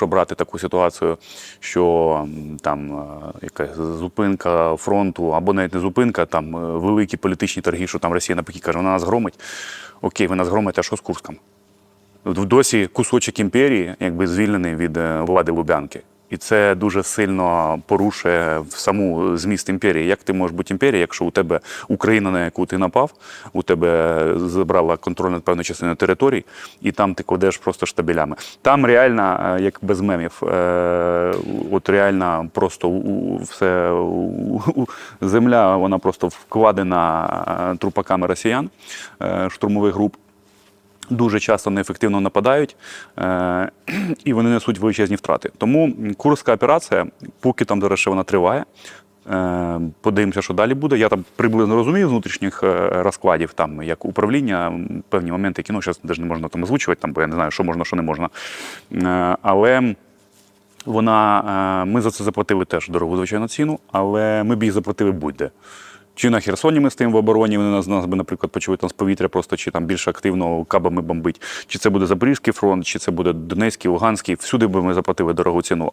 якщо брати таку ситуацію, що там е, якась зупинка фронту, або навіть не зупинка, там е, великі політичні торги, що там Росія наприклад каже, вона нас громить. Окей, ви нас громите, а що з Курском? Досі кусочок імперії, якби звільнений від е, влади Лубянки. І це дуже сильно порушує саму зміст імперії. Як ти можеш бути імперією, якщо у тебе Україна, на яку ти напав, у тебе забрала контроль над певною частиною територій, і там ти кладеш просто штабелями. Там реально, е, як без мемів, е, от реально просто все земля, вона просто вкладена е, трупаками росіян, штурмових груп дуже часто неефективно нападають, е, і вони несуть величезні втрати. Тому Курська операція, поки там зараз ще вона триває. е, Подивимося, що далі буде. Я там приблизно розумію внутрішніх е, розкладів, там як управління, певні моменти, які ну, зараз навіть не можна там озвучувати, там, бо я не знаю, що можна, що не можна. Але вона, ми за це заплатили теж дорогу, звичайно, ціну, але ми б її заплатили будь-де. Чи на Херсоні ми стоїмо в обороні, вони нас, нас би, наприклад, почули там з повітря, просто чи там більш активно кабами бомбить, чи це буде Запорізький фронт, чи це буде Донецький, Луганський, всюди би ми заплатили дорогу ціну.